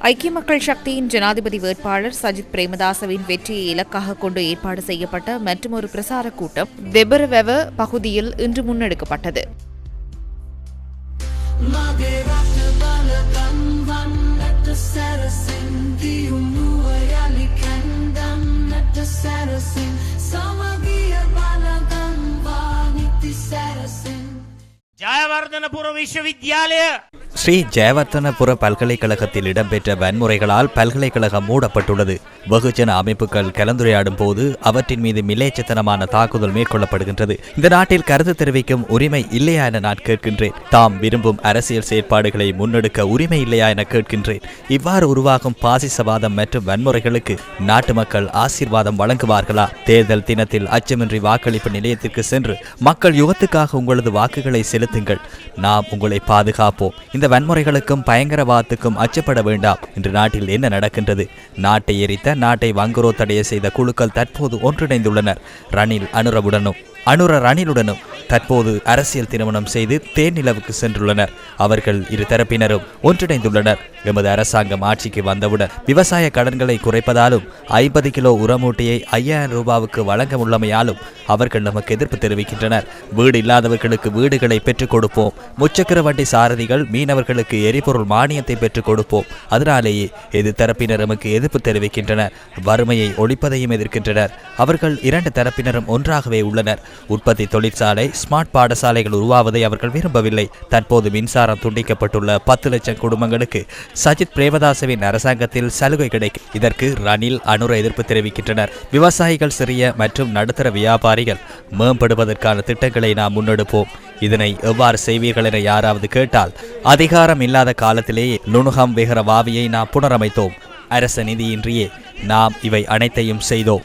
ஐக்கிய மக்கள் சக்தியின் ஜனாதிபதி வேட்பாளர் சஜித் பிரேமதாசவின் வெற்றியை இலக்காக கொண்டு ஏற்பாடு செய்யப்பட்ட மற்றொரு பிரசார கூட்டம் வெபரவெவ பகுதியில் இன்று முன்னெடுக்கப்பட்டது. මගේ ජයවර්ධනපුර විශ්වවිද්‍යාලය ஸ்ரீ ஜெயவர்த்தனபுர பல்கலைக்கழகத்தில் இடம்பெற்ற வன்முறைகளால் பல்கலைக்கழகம் மூடப்பட்டுள்ளது. வெகுஜன அமைப்புகள் கலந்துரையாடும் போது அவற்றின் மீது மிலேச்சத்தனமான தாக்குதல் மேற்கொள்ளப்படுகின்றது. இந்த நாட்டில் கருத்து தெரிவிக்கும் உரிமை இல்லையா என நான் கேட்கின்றேன். தாம் விரும்பும் அரசியல் செயற்பாடுகளை முன்னெடுக்க உரிமை இல்லையா என கேட்கின்றேன். இவ்வாறு உருவாகும் பாசிசவாதம் மற்றும் வன்முறைகளுக்கு நாட்டு மக்கள் ஆசீர்வாதம் வழங்குவார்களா? தேர்தல் தினத்தில் அச்சமின்றி வாக்களிப்பு நிலையத்திற்கு சென்று மக்கள் யுகத்துக்காக உங்களது வாக்குகளை செலுத்துங்கள். நாம் உங்களை பாதுகாப்போம். இந்த வன்முறைகளுக்கும் பயங்கரவாதத்துக்கும் அச்சப்பட வேண்டாம். இன்று நாட்டில் என்ன நடக்கின்றது? நாட்டை எரித்த நாட்டை வங்குரோத்தடைய செய்த குழுக்கள் தற்போது ஒன்றிணைந்துள்ளனர். ரணில் அனுரவுடனும் அனுர ரணிலுடனும் தற்போது அரசியல் திருமணம் செய்து தேர்நிலவுக்கு சென்றுள்ளனர். அவர்கள் இரு தரப்பினரும் ஒன்றிணைந்துள்ளனர். எமது அரசாங்கம் ஆட்சிக்கு வந்தவுடன் விவசாய கடன்களை குறைப்பதாலும் ஐம்பது கிலோ உரமூட்டையை ஐயாயிரம் ரூபாவுக்கு வழங்க உள்ளமையாலும் அவர்கள் நமக்கு எதிர்ப்பு தெரிவிக்கின்றனர். வீடு இல்லாதவர்களுக்கு வீடுகளை பெற்றுக் கொடுப்போம். முச்சக்கர வண்டி சாரதிகள் மீனவர்களுக்கு எரிபொருள் மானியத்தை பெற்றுக் கொடுப்போம். அதனாலேயே எது தரப்பினர் நமக்கு எதிர்ப்பு தெரிவிக்கின்றனர். வறுமையை ஒழிப்பதையும் எதிர்க்கின்றனர். அவர்கள் இரண்டு தரப்பினரும் ஒன்றாகவே உள்ளனர். உற்பத்தி தொழிற்சாலை ஸ்மார்ட் பாடசாலைகள் உருவாவதை அவர்கள் விரும்பவில்லை. தற்போது மின்சாரம் துண்டிக்கப்பட்டுள்ள பத்து லட்சம் குடும்பங்களுக்கு சஜித் பிரேமதாசவின் அரசாங்கத்தில் சலுகை கிடைக்கும். இதற்கு ரணில் அனுர எதிர்ப்பு தெரிவிக்கின்றனர். விவசாயிகள் சிறிய மற்றும் நடுத்தர வியாபாரி வியாபாரிகள் மேம்படுவதற்கான திட்டங்களை நாம் முன்னெடுப்போம். இதனை எவ்வாறு செய்வீர்கள் என யாராவது கேட்டால் அதிகாரம் இல்லாத காலத்திலேயே நுணுகம் வேகிற வாவியை நாம் புனரமைத்தோம். அரச நிதியின்றியே நாம் இவை அனைத்தையும் செய்தோம்.